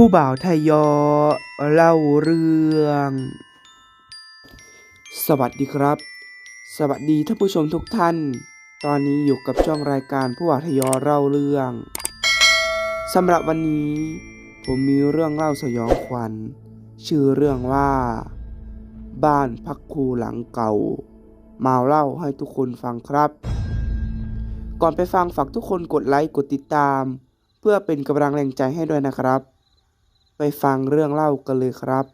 ผู้บ่าวไทยยอ เล่าเรื่อง สวัสดีครับ สวัสดีท่านผู้ชมทุกท่าน ตอนนี้อยู่กับช่องรายการผู้บ่าวไทยยอเล่าเรื่องสำหรับวันนี้ ผมมีเรื่องเล่าสยองขวัญ ชื่อเรื่องว่า บ้านพักครูหลังเก่า มาเล่าให้ทุกคนฟังครับ ก่อนไปฟังฝากทุกคนกดไลค์กดติดตาม เพื่อเป็นกำลังแรงใจให้ด้วยนะครับ ไปฟังเรื่องเล่ากันเลยครับ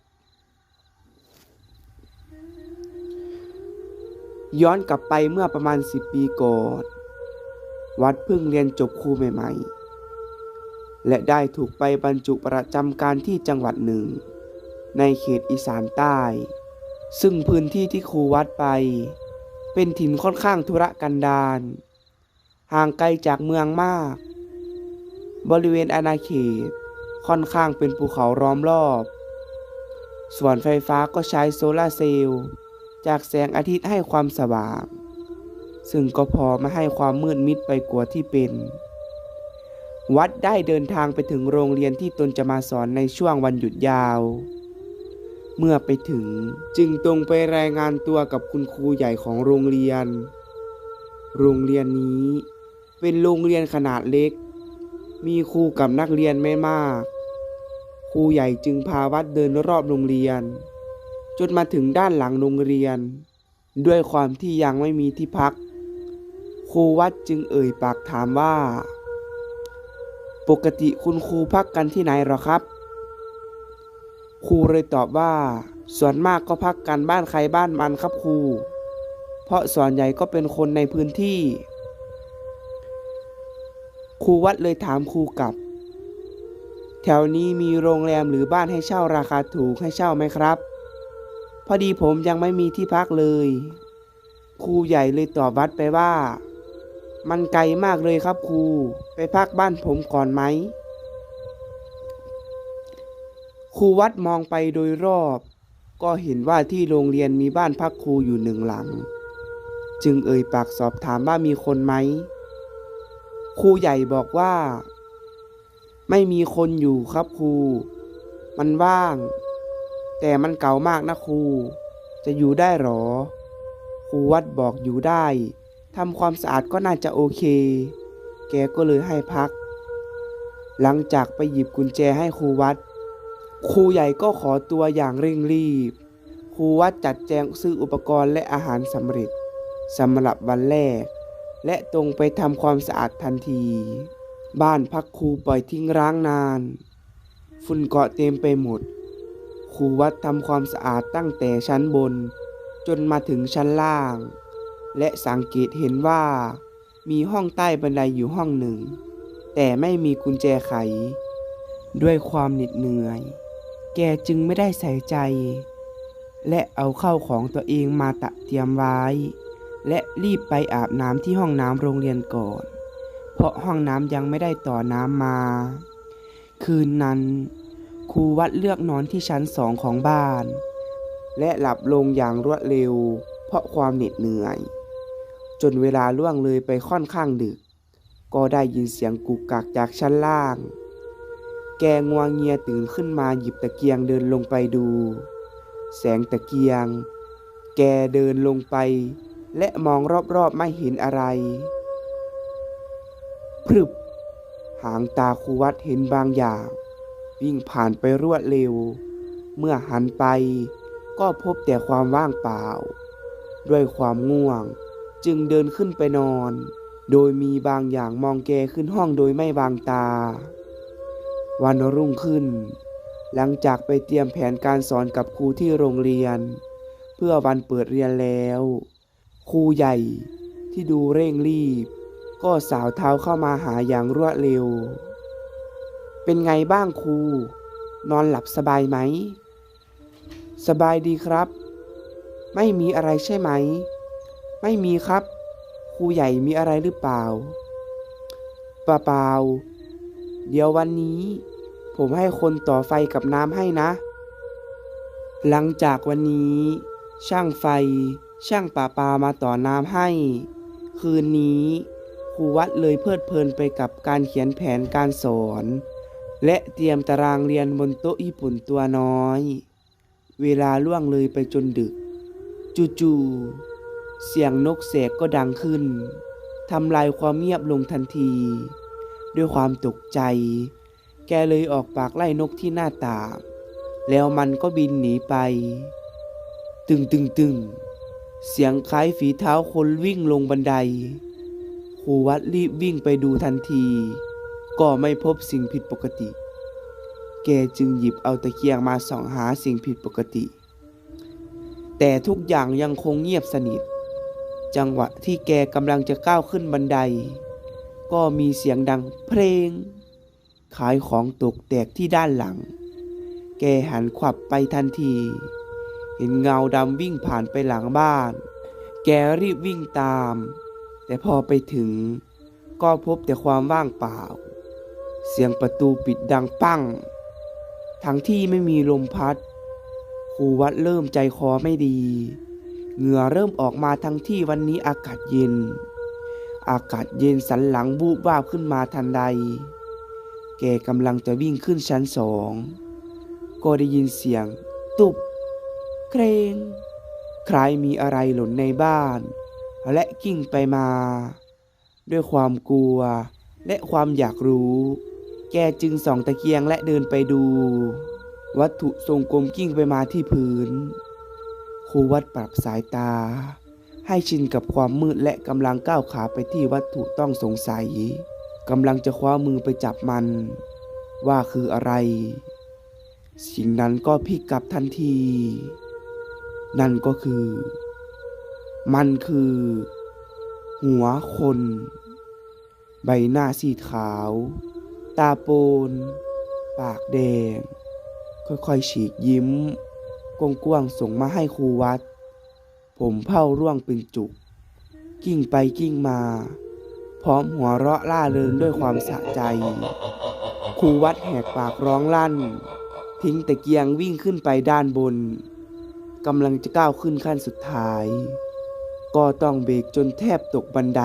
ย้อนกลับไปเมื่อประมาณ 10 ปีก่อน วัดเพิ่งเรียนจบครูใหม่ ๆ และได้ถูกไปบรรจุประจำการที่จังหวัดหนึ่ง ในเขตอีสานใต้ ซึ่งพื้นที่ที่ครูวัดไป เป็นถิ่นค่อนข้างธุรกันดารห่างไกลจากเมืองมาก บริเวณอาณาเขต ค่อนข้างเป็นภูเขาล้อมรอบ ส่วนไฟฟ้าก็ใช้โซลาเซลล์จากแสงอาทิตย์ให้ความสว่าง ซึ่งก็พอไม่ให้ความมืดมิดไปกว่าที่เป็น วัดได้เดินทางไปถึงโรงเรียนที่ตนจะมาสอนในช่วงวันหยุดยาว เมื่อไปถึงจึงตรงไปรายงานตัวกับคุณครูใหญ่ของโรงเรียน โรงเรียนนี้เป็นโรงเรียนขนาดเล็ก มีครูกับนักเรียนไม่มาก ครูใหญ่จึงพาวัดเดินรอบโรงเรียน จนมาถึงด้านหลังโรงเรียน ด้วยความที่ยังไม่มีที่พัก ครูวัดจึงเอ่ยปากถามว่า ปกติคุณครูพักกันที่ไหนหรอครับ ครูเลยตอบว่า ส่วนมากก็พักกันบ้านใครบ้านมันครับครู เพราะส่วนใหญ่ก็เป็นคนในพื้นที่ ครูวัดเลยถามครูกลับ แถวนี้มีโรงแรมหรือบ้านให้เช่าราคาถูกให้เช่าไหมครับ พอดีผมยังไม่มีที่พักเลย ครูใหญ่เลยตอบวัดไปว่า มันไกลมากเลยครับครู ไปพักบ้านผมก่อนไหมครูวัดมองไปโดยรอบ ก็เห็นว่าที่โรงเรียนมีบ้านพักครูอยู่หนึ่งหลัง จึงเอ่ยปากสอบถามว่ามีคนไหม ครูใหญ่บอกว่า ไม่มีคนอยู่ครับครู มันว่าง แต่มันเก่ามากนะครู จะอยู่ได้หรอ ครูวัดบอกอยู่ได้ทำความสะอาดก็น่าจะโอเค แกก็เลยให้พัก หลังจากไปหยิบกุญแจให้ครูวัด ครูใหญ่ก็ขอตัวอย่างเร่งรีบ ครูวัดจัดแจงซื้ออุปกรณ์และอาหารสำเร็จสำหรับวันแรก และตรงไปทำความสะอาดทันที บ้านพักครูปล่อยทิ้งร้างนาน ฝุ่นเกาะเต็มไปหมด ครูวัดทำความสะอาดตั้งแต่ชั้นบน จนมาถึงชั้นล่าง และสังเกตเห็นว่า มีห้องใต้บันไดอยู่ห้องหนึ่ง แต่ไม่มีกุญแจไข ด้วยความเหน็ดเหนื่อย แกจึงไม่ได้ใส่ใจ และเอาเข้าของตัวเองมาตะเตรียมไว้ และรีบไปอาบน้ำที่ห้องน้ำโรงเรียนก่อน เพราะห้องน้ำยังไม่ได้ต่อน้ำมา คืนนั้น ครูวัดเลือกนอนที่ชั้นสองของบ้าน และหลับลงอย่างรวดเร็ว เพราะความเหน็ดเหนื่อย จนเวลาล่วงเลยไปค่อนข้างดึก ก็ได้ยินเสียงกุกกักจากชั้นล่าง แกงัวเงียตื่นขึ้นมาหยิบตะเกียงเดินลงไปดู แสงตะเกียง แกเดินลงไป และมองรอบๆไม่เห็นอะไรพรึบ หางตาครูวัดเห็นบางอย่าง วิ่งผ่านไปรวดเร็ว เมื่อหันไปก็พบแต่ความว่างเปล่า ด้วยความง่วงจึงเดินขึ้นไปนอน โดยมีบางอย่างมองแกขึ้นห้องโดยไม่วางตา วันรุ่งขึ้น หลังจากไปเตรียมแผนการสอนกับครูที่โรงเรียน เพื่อวันเปิดเรียนแล้ว ครูใหญ่ที่ดูเร่งรีบ ก็สาวเท้าเข้ามาหาอย่างรวดเร็ว เป็นไงบ้างครู นอนหลับสบายไหม สบายดีครับ ไม่มีอะไรใช่ไหม ไม่มีครับ ครูใหญ่มีอะไรหรือเปล่าเปล่าเปล่าเดี๋ยววันนี้ ผมให้คนต่อไฟกับน้ำให้นะ หลังจากวันนี้ ช่างไฟ ช่างป่าปามาต่อน้ำให้ คืนนี้ครูวัดเลยเพลิดเพลินไปกับการเขียนแผนการสอน และเตรียมตารางเรียนบนโต๊ะญี่ปุ่นตัวน้อย เวลาล่วงเลยไปจนดึก จู่ๆเสียงนกแสกก็ดังขึ้นทำลายความเงียบลงทันที ด้วยความตกใจ แกเลยออกปากไล่นกที่หน้าต่างแล้วมันก็บินหนีไป ตึงตึงตึง เสียงคล้ายฝีเท้าคนวิ่งลงบันไดครูวัดรีบวิ่งไปดูทันที ก็ไม่พบสิ่งผิดปกติ แกจึงหยิบเอาตะเกียงมาส่องหาสิ่งผิดปกติ แต่ทุกอย่างยังคงเงียบสนิท จังหวะที่แกกำลังจะก้าวขึ้นบันได ก็มีเสียงดังเพลง ขายของตกแตกที่ด้านหลัง แกหันขวับไปทันที ห็นเงาดำวิ่งผ่านไปหลังบ้าน แกรีบวิ่งตาม แต่พอไปถึง ก็พบแต่ความว่างเปล่า เสียงประตูปิดดังปั้ง ทั้งที่ไม่มีลมพัดครูวัดเริ่มใจคอไม่ดี เหงื่อเริ่มออกมาทั้งที่วันนี้อากาศเย็น อากาศเย็นสันหลังบูบวาบขึ้นมาทันใด แกกำลังจะวิ่งขึ้นชั้นสอง ก็ได้ยินเสียงตุบ เครงคล้ายมีอะไรหล่นในบ้าน และกิ้งไปมา ด้วยความกลัวและความอยากรู้ แกจึงส่องตะเกียงและเดินไปดู วัตถุทรงกลมกิ้งไปมาที่พื้นครูวัดปรับสายตา ให้ชินกับความมืดและกำลังก้าวขาไปที่วัตถุต้องสงสัยกำลังจะคว้ามือไปจับมัน ว่าคืออะไร สิ่งนั้นก็พลิกกลับทันที นั่นก็คือ มันคือ หัวคน ใบหน้าสีขาว ตาโปน ปากแดง ค่อยๆฉีกยิ้มกว้างๆส่งมาให้ครูวัด ผมเผ้าร่วงเป็นจุก กิ้งไปกิ้งมา พร้อมหัวเราะล่าเริงด้วยความสะใจ ครูวัดแหกปากร้องลั่น ทิ้งตะเกียงวิ่งขึ้นไปด้านบน กำลังจะก้าวขึ้นขั้นสุดท้าย ก็ต้องเบรกจนแทบตกบันได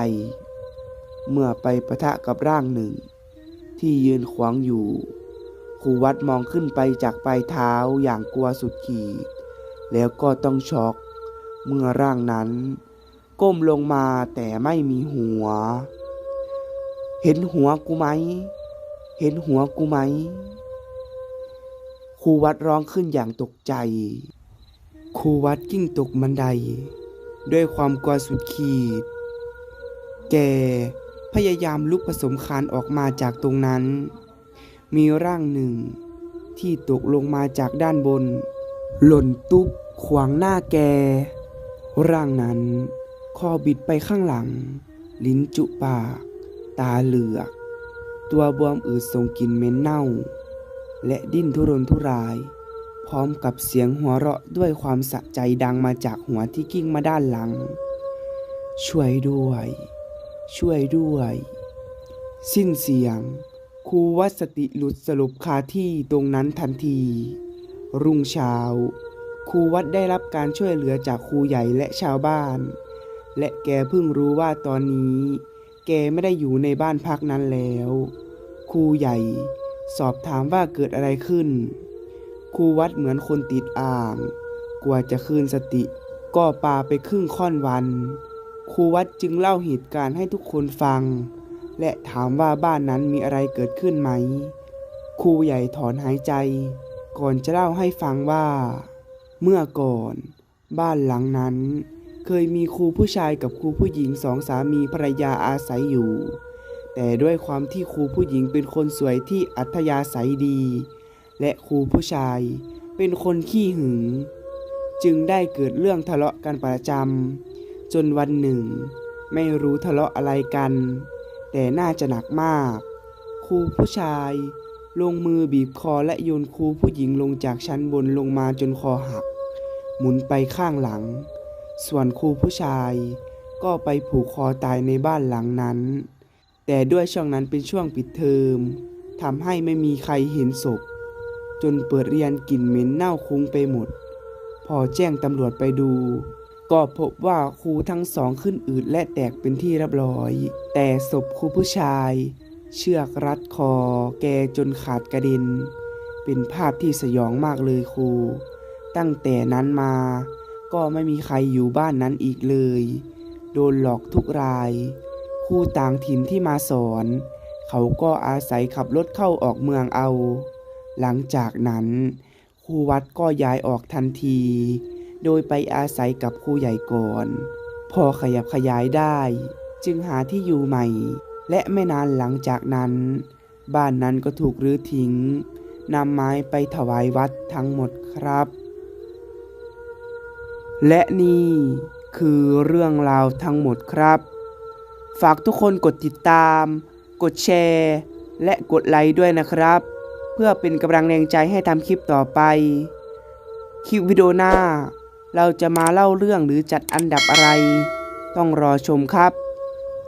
เมื่อไปปะทะกับร่างหนึ่ง ที่ยืนขวางอยู่ครูวัดมองขึ้นไปจากปลายเท้าอย่างกลัวสุดขีด แล้วก็ต้องช็อก เมื่อร่างนั้น ก้มลงมาแต่ไม่มีหัว เห็นหัวกูไหม เห็นหัวกูไหมครูวัดร้องขึ้นอย่างตกใจ ครูวัดกิ้งตกบันได ด้วยความกลัวสุดขีด แกพยายามลุกผสมคานออกมาจากตรงนั้น มีร่างหนึ่งที่ตกลงมาจากด้านบน หล่นตุ๊บขวางหน้าแก ร่างนั้นคอบิดไปข้างหลัง ลิ้นจุปาก ตาเหลือก ตัวบวมอืดส่งกลิ่นเหม็นเน่า และดิ้นทุรนทุราย พร้อมกับเสียงหัวเราะด้วยความสะใจดังมาจากหัวที่กิ้งมาด้านหลัง ช่วยด้วย ช่วยด้วย สิ้นเสียงครูวัดสติหลุดสลบคาที่ตรงนั้นทันที รุ่งเช้าครูวัดได้รับการช่วยเหลือจากครูใหญ่และชาวบ้าน และแกเพิ่งรู้ว่าตอนนี้ แกไม่ได้อยู่ในบ้านพักนั้นแล้ว ครูใหญ่ สอบถามว่าเกิดอะไรขึ้น ครูวัดเหมือนคนติดอ่างกว่าจะคืนสติ ก็ปาไปครึ่งค่อนวัน ครูวัดจึงเล่าเหตุการณ์ให้ทุกคนฟัง และถามว่าบ้านนั้นมีอะไรเกิดขึ้นไหม ครูใหญ่ถอนหายใจ ก่อนจะเล่าให้ฟังว่า เมื่อก่อน บ้านหลังนั้น เคยมีครูผู้ชายกับครูผู้หญิงสองสามีภรรยาอาศัยอยู่ แต่ด้วยความที่ครูผู้หญิงเป็นคนสวยที่อัธยาศัยดี และครูผู้ชาย เป็นคนขี้หึง จึงได้เกิดเรื่องทะเลาะกันประจำจนวันหนึ่ง ไม่รู้ทะเลาะอะไรกัน แต่น่าจะหนักมาก ครูผู้ชาย ลงมือบีบคอและโยนครูผู้หญิงลงจากชั้นบนลงมาจนคอหัก หมุนไปข้างหลัง ส่วนครูผู้ชายก็ไปผูกคอตายในบ้านหลังนั้น แต่ด้วยช่วงนั้นเป็นช่วงปิดเทอมทำให้ไม่มีใครเห็นศพ จนเปิดเรียนกลิ่นเหม็นเน่าคุ้งไปหมด พอแจ้งตำรวจไปดู ก็พบว่าครูทั้งสองขึ้นอืดและแตกเป็นที่เรียบร้อย แต่ศพครูผู้ชาย เชือกรัดคอ แกจนขาดกระเด็น เป็นภาพที่สยองมากเลยครู ตั้งแต่นั้นมา ก็ไม่มีใครอยู่บ้านนั้นอีกเลย โดนหลอกทุกรายครูต่างถิ่นที่มาสอน เขาก็อาศัยขับรถเข้าออกเมืองเอา หลังจากนั้นครูวัดก็ย้ายออกทันที โดยไปอาศัยกับครูใหญ่ก่อน พอขยับขยายได้ จึงหาที่อยู่ใหม่ และไม่นานหลังจากนั้น บ้านนั้นก็ถูกรื้อทิ้งนำไม้ไปถวายวัดทั้งหมดครับ และนี่คือเรื่องราวทั้งหมดครับ ฝากทุกคนกดติดตาม กดแชร์ และกดไลค์ด้วยนะครับ เพื่อเป็นกำลังแรงใจให้ทำคลิปต่อไป คลิปวิดีโอหน้า เราจะมาเล่าเรื่องหรือจัดอันดับอะไร ต้องรอชมครับ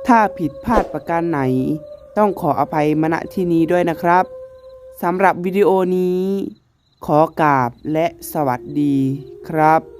ถ้าผิดพลาดประการไหน ต้องขออภัยมณที่นี้ด้วยนะครับสำหรับวิดีโอนี้ขอกราบและสวัสดีครับ